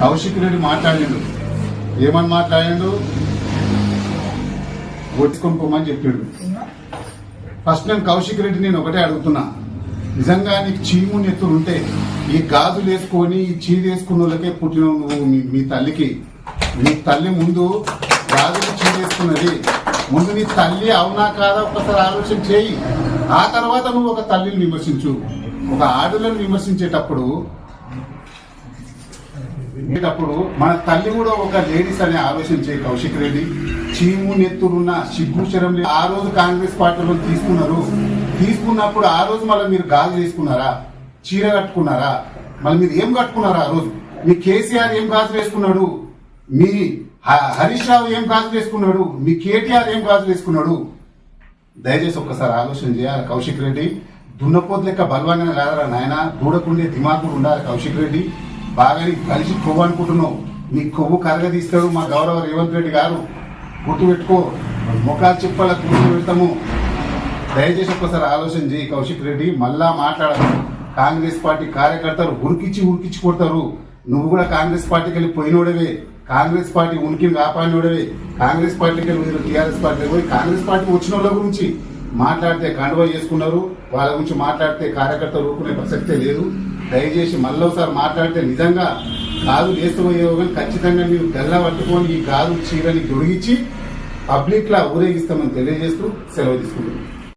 కౌశిక్ రెడ్డి మాట్లాడిండు. ఏమని మాట్లాడిండు? ఒట్టుకొని చెప్పాడు. ఫస్ట్ నేను కౌశిక్ రెడ్డి నేను ఒకటే అడుగుతున్నా. నిజంగా నీకు చీము నెత్తులు ఉంటే ఈ గాజులు వేసుకొని ఈ చీర వేసుకున్న వాళ్ళకే పుట్టిన నువ్వు మీ- తల్లికి. మీ తల్లి ముందు గాజులు చీర వేసుకున్నది. ముందు నీ తల్లి అవునా కాదా ఒకసారి ఆలోచన చేయి. ఆ తర్వాత నువ్వు ఒక తల్లిని విమర్శించు. ఒక ఆడలను విమర్శించేటప్పుడు అప్పుడు మన తల్లి కూడా ఒక లేడీస్ అనే ఆలోచించే కౌశిక్ రెడ్డి. చీము నెత్తులున్న సిగ్గుచరం లేదు. ఆ రోజు కాంగ్రెస్ పార్టీలో తీసుకున్నారు. తీసుకున్నప్పుడు ఆ రోజు మళ్ళీ మీరు గాజు తీసుకున్నారా చీర కట్టుకున్నారా? మళ్ళీ మీరు ఏం కట్టుకున్నారా ఆ రోజు? మీ కేసీఆర్ ఏం గాజు వేసుకున్నాడు? మీ హ- హరీష్ రావు ఏం గాజు వేసుకున్నాడు? మీ కేటీఆర్ ఏం గాజు వేసుకున్నాడు? దయచేసి ఒక్కసారి ఆలోచన చేయాలి కౌశిక్ రెడ్డి. దున్నపోతు లెక్క బలవంగా కాదరా నాయన? దూడకుండే దిమాకులు ఉండాలి కౌశిక్ రెడ్డి. బాగా కలిసి కొవ్వు అనుకుంటున్నావు. నీ కొవ్వు కరగదీస్తాడు మా గౌరవ రేవంత్ రెడ్డి గారు. గుర్తు పెట్టుకో. ముఖాలు చిప్పల గుర్తు పెడతాము. దయచేసి ఒక్కసారి ఆలోచన చేయి కౌశిక్ రెడ్డి. మళ్ళా మాట్లాడదు కాంగ్రెస్ పార్టీ కార్యకర్తలు ఉరికిచ్చి ఉరికిచ్చి కొడతారు. నువ్వు కూడా కాంగ్రెస్ పార్టీకి వెళ్ళి పోయినోడవే. కాంగ్రెస్ పార్టీ ఉనికిని కాపాడినోడవే. కాంగ్రెస్ పార్టీకి వెళ్ళి టీఆర్ఎస్ పార్టీకి పోయి కాంగ్రెస్ పార్టీ వచ్చిన వాళ్ళ గురించి మాట్లాడితే కండువా చేసుకున్నారు. వాళ్ళ గురించి మాట్లాడితే కార్యకర్తలు ఊరుకునే ప్రసక్తే లేదు. దయచేసి మళ్ళీ ఒకసారి మాట్లాడితే నిజంగా గాజు వేసుకోయో కానీ ఖచ్చితంగా మీరు తెల్ల పట్టుకొని ఈ గాజు చీరని దొరికిచ్చి పబ్లిక్లా ఊరేగిస్తామని తెలియజేస్తూ సెలవు తీసుకుంటున్నాను